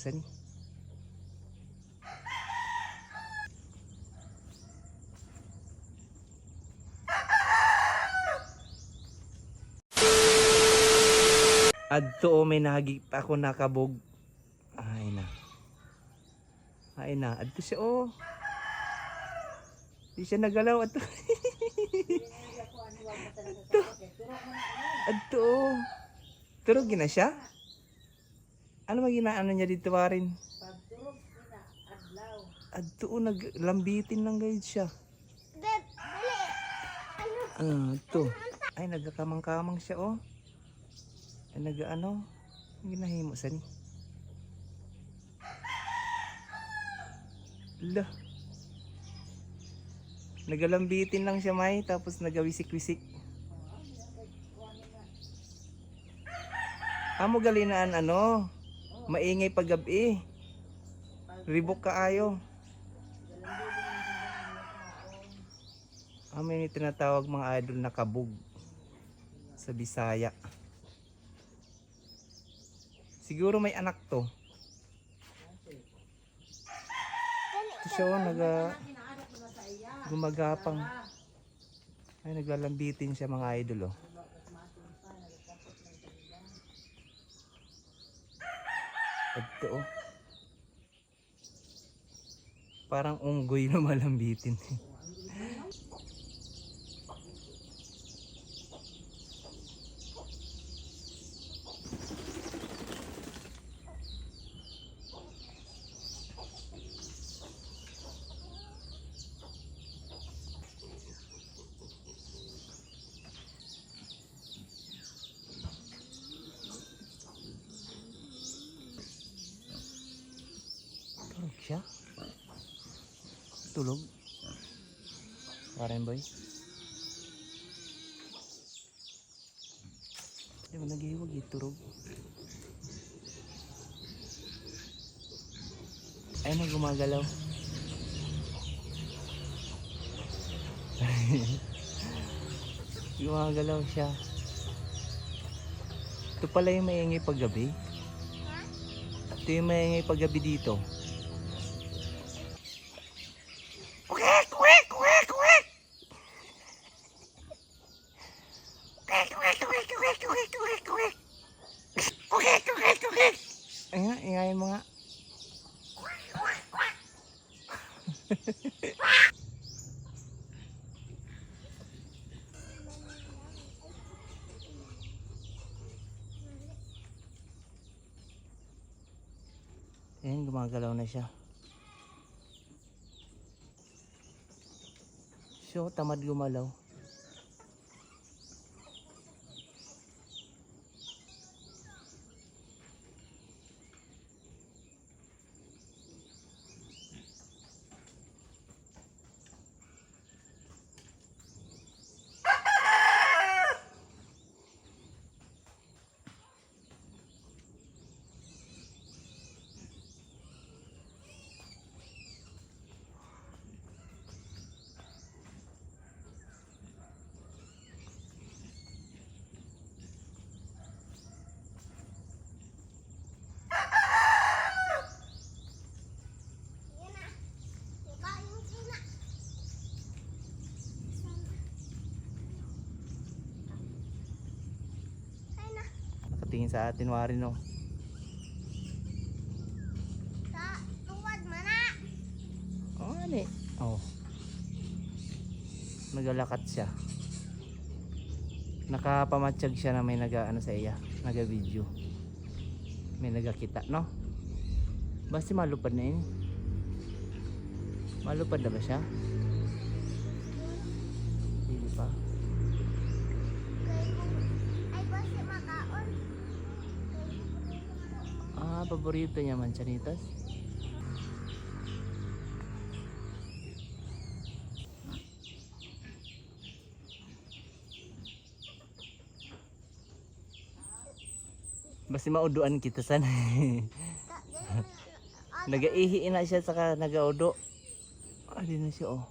Sani? Adto o may nahagi ako nakabog. Ay na. Ay na. Adto siya oh. Di siya nagalaw. Adto. Adto. Adto oh. Turog siya? Ano maginaano niya dito parin? Adto oh, naglambitin lang gayud siya. Ah, to. Ay, nagkakamang-kamang siya, oh. Ay, nag-ano? Ginahimo sa ni. Lah. Nagalambitin lang siya, May. Tapos nagawisik-wisik. Amo galinaan, ano? Maingay pag gabi. Ribok kaayo. Amin yung tinatawag mga idol na kabog sa Bisaya. Siguro may anak to. Ito siya oh, naga, gumagapang. Ay, naglalambitin siya mga idol oh. Ito oh. Parang unggoy na malambitin. Tulog siya? Tulog? Karen boy? Di ba naghihiwag eh, turog? Ay, may gumagalaw. gumagalaw siya. Ito pala yung maingay paggabi. Ito yung maingay paggabi dito. Nga, mo nga. Ayan, gumagalaw na siya. So, tamad gumalaw. Nakatingin sa atin, Wari, no? Oh, ano eh. Oh. Nagalakat siya. Nakapamatsyag siya na may naga ano sa iya, naga video. May nagakita, no? Basta malupad na yun. Malupad na ba siya? Hindi pa. Paborito niya manchanitas. Basta mauduan kita sana. Nagaihi na siya saka nagaudo. Ah, di na siya oh.